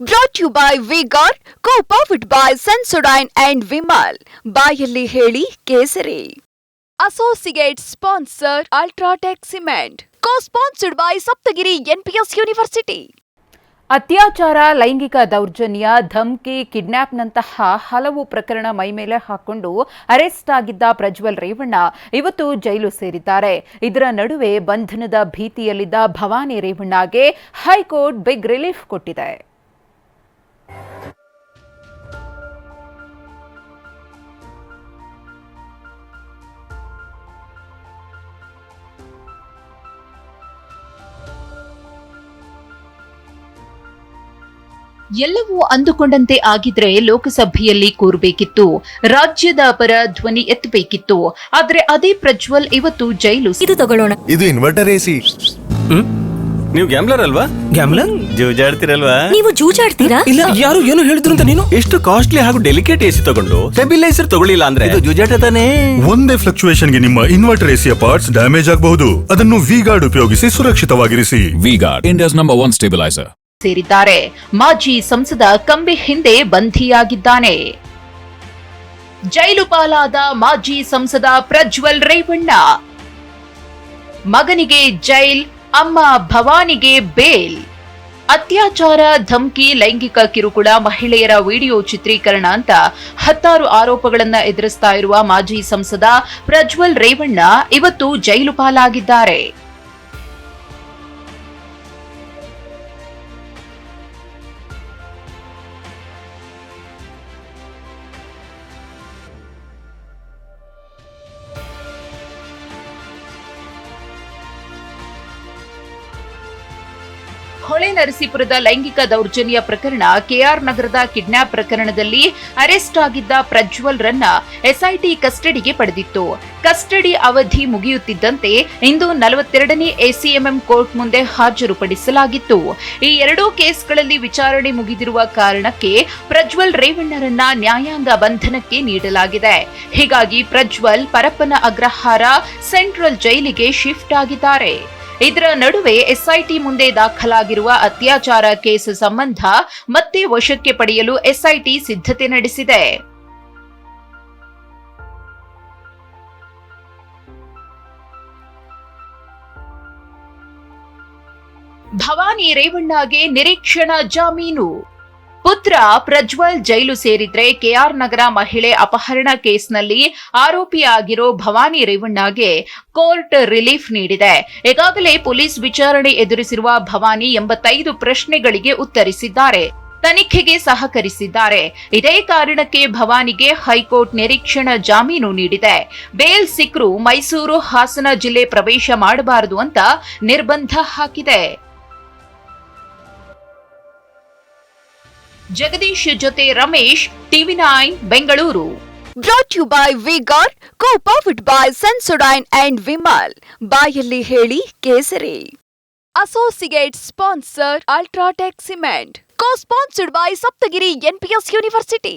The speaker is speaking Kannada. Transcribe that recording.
Brought you by V Guard co powered by Sensodyne and Vimal ಬಾಯಲ್ಲಿ ಹೇಳಿ ಕೇಸರಿ. Associate sponsor UltraTech cement co sponsored by Saptagiri NPS university ಅತ್ಯಾಚಾರ ಲೈಂಗಿಕ ದೌರ್ಜನ್ಯ ಧಮ್ಕಿ ಕಿಡ್ನ್ಯಾಪ್ನಂತಹ ಹಲವು ಪ್ರಕರಣ ಮೈಮೇಲೆ ಹಾಕೊಂಡು ಅರೆಸ್ಟ್ ಆಗಿದ್ದ ಪ್ರಜ್ವಲ್ ರೇವಣ್ಣ ಇವತ್ತು ಜೈಲು ಸೇರಿದ್ದಾರೆ. ಇದರ ನಡುವೆ ಬಂಧನದ ಭೀತಿಯಲ್ಲಿದ್ದ ಭವಾನಿ ರೇವಣ್ಣಗೆ ಹೈಕೋರ್ಟ್ ಬಿಗ್ ರಿಲೀಫ್ ಕೊಟ್ಟಿದೆ. ಎಲ್ಲವೂ ಅಂದುಕೊಂಡಂತೆ ಆಗಿದ್ರೆ ಲೋಕಸಭೆಯಲ್ಲಿ ಕೂರಬೇಕಿತ್ತು. ರಾಜ್ಯದ ಪರ ಧ್ವನಿ ಎತ್ತಬೇಕಿತ್ತು. ಆದ್ರೆ ಅದೇ ಪ್ರಜ್ವಲ್ ಇವತ್ತು ಜೈಲು ಇದು ತಗೊಳ್ಳೋಣ. ಇದು ಇನ್ವರ್ಟರ್ ಎಸಿ. ನೀವು ಗ್ಯಾಮ್ಲರ್ ಅಲ್ವಾ? ಗ್ಯಾಮ್ಲರ್ ಜೂಜಾಡ್ತಿರಲ್ವಾ? ನೀವು ಜೂಜಾಡ್ತೀರಾ? ಇಲ್ಲ ಯಾರು ಏನು ಹೇಳಿದ್ರು ಅಂತ ನೀನು? ಎಷ್ಟು ಕಾಸ್ಟ್ಲಿ ಹಾಗೂ ಡೆಲಿಕೇಟ್ ಎಸಿ ತಗೊಂಡು ಸ್ಟೆಬಿಲೈಸರ್ ತಗೊಳ್ಳಿಲ್ಲ ಅಂದ್ರೆ? ಇದು ಜೂಜಾಟ ತಾನೇ? ಒಂದೇ ಫ್ಲಕ್ಚುಯೇಷನ್ಗೆ ನಿಮ್ಮ ಇನ್ವರ್ಟರ್ ಎಸಿಯ ಪಾರ್ಟ್ಸ್ ಡ್ಯಾಮೇಜ್ ಆಗಬಹುದು. ಅದನ್ನು ವಿ ಗಾರ್ಡ್ ಉಪಯೋಗಿಸಿ ಸುರಕ್ಷಿತವಾಗಿರಿಸಿ. V Guard India's number one stabilizer. ಸೇರಿದ್ದಾರೆ. ಮಾಜಿ ಸಂಸದ ಕಂಬಿ ಹಿಂದೆ ಬಂಧಿಯಾಗಿದ್ದಾನೆ. ಜೈಲು ಪಾಲಾದ ಮಾಜಿ ಸಂಸದ ಪ್ರಜ್ವಲ್ ರೇವಣ್ಣ. ಮಗನಿಗೆ ಜೈಲ್, ಅಮ್ಮ ಭವಾನಿಗೆ ಬೇಲ್. ಅತ್ಯಾಚಾರ, ಧಮ್ಕಿ, ಲೈಂಗಿಕ ಕಿರುಕುಳ, ಮಹಿಳೆಯರ ವಿಡಿಯೋ ಚಿತ್ರೀಕರಣ ಅಂತ ಹತ್ತಾರು ಆರೋಪಗಳನ್ನು ಎದುರಿಸ್ತಾ ಇರುವ ಮಾಜಿ ಸಂಸದ ಪ್ರಜ್ವಲ್ ರೇವಣ್ಣ ಇವತ್ತು ಜೈಲು ಪಾಲಾಗಿದ್ದಾರೆ. ಹೊಳೆ ನರಸೀಪುರದ ಲೈಂಗಿಕ ದೌರ್ಜನ್ಯ ಪ್ರಕರಣ ಕೆಆರ್ ನಗರದ ಕಿಡ್ನಾಪ್ ಪ್ರಕರಣದಲ್ಲಿ ಅರೆಸ್ಟ್ ಆಗಿದ್ದ ಪ್ರಜ್ವಲ್ ರನ್ನ ಎಸ್ಐಟಿ ಕಸ್ಟಡಿಗೆ ಪಡೆದಿತ್ತು. ಕಸ್ಟಡಿ ಅವಧಿ ಮುಗಿಯುತ್ತಿದ್ದಂತೆ ಇಂದು ನಲವತ್ತೆರಡನೇ ಎಸಿಎಂಎಂ ಕೋರ್ಟ್ ಮುಂದೆ ಹಾಜರುಪಡಿಸಲಾಗಿತ್ತು. ಈ ಎರಡೂ ಕೇಸ್ಗಳಲ್ಲಿ ವಿಚಾರಣೆ ಮುಗಿದಿರುವ ಕಾರಣಕ್ಕೆ ಪ್ರಜ್ವಲ್ ರೇವಣ್ಣರನ್ನ ನ್ಯಾಯಾಂಗ ಬಂಧನಕ್ಕೆ ನೀಡಲಾಗಿದೆ. ಹೀಗಾಗಿ ಪ್ರಜ್ವಲ್ ಪರಪ್ಪನ ಅಗ್ರಹಾರ ಸೆಂಟ್ರಲ್ ಜೈಲಿಗೆ ಶಿಫ್ಟ್ ಆಗಿದ್ದಾರೆ. ಇದರ ನಡುವೆ ಎಸ್ಐಟಿ ಮುಂದೆ ದಾಖಲಾಗಿರುವ ಅತ್ಯಾಚಾರ ಕೇಸ್ ಸಂಬಂಧ ಮತ್ತೆ ವಶಕ್ಕೆ ಪಡೆಯಲು ಎಸ್ಐಟಿ ಸಿದ್ಧತೆ ನಡೆಸಿದೆ. ಭವಾನಿ ರೇವಣ್ಣಗೆ ನಿರೀಕ್ಷಣಾ ಜಾಮೀನು. ಪುತ್ರ ಪ್ರಜ್ವಲ್ ಜೈಲು ಸೇರಿದ್ರೆ ಕೆಆರ್ ನಗರ ಮಹಿಳೆ ಅಪಹರಣ ಕೇಸ್ನಲ್ಲಿ ಆರೋಪಿಯಾಗಿರೋ ಭವಾನಿ ರೇವಣ್ಣಗೆ ಕೋರ್ಟ್ ರಿಲೀಫ್ ನೀಡಿದೆ. ಈಗಾಗಲೇ ಪೊಲೀಸ್ ವಿಚಾರಣೆ ಎದುರಿಸಿರುವ ಭವಾನಿ ಎಂಬತ್ತೈದು ಪ್ರಶ್ನೆಗಳಿಗೆ ಉತ್ತರಿಸಿದ್ದಾರೆ. ತನಿಖೆಗೆ ಸಹಕರಿಸಿದ್ದಾರೆ. ಇದೇ ಕಾರಣಕ್ಕೆ ಭವಾನಿಗೆ ಹೈಕೋರ್ಟ್ ನಿರೀಕ್ಷಣಾ ಜಾಮೀನು ನೀಡಿದೆ. ಬೇಲ್ ಸಿಕ್ರು ಮೈಸೂರು ಹಾಸನ ಜಿಲ್ಲೆ ಪ್ರವೇಶ ಮಾಡಬಾರದು ಅಂತ ನಿರ್ಬಂಧ ಹಾಕಿದೆ. ಜಗದೀಶ್ ಜೊತೆ Ramesh, TV nine, Bengaluru. Brought you by V Guard co powered by Sensodyne and Vimal ಬಾಯಲ್ಲಿ ಹೇಳಿ ಕೇಸರಿ. Associate sponsor UltraTech cement co sponsored by Saptagiri NPS university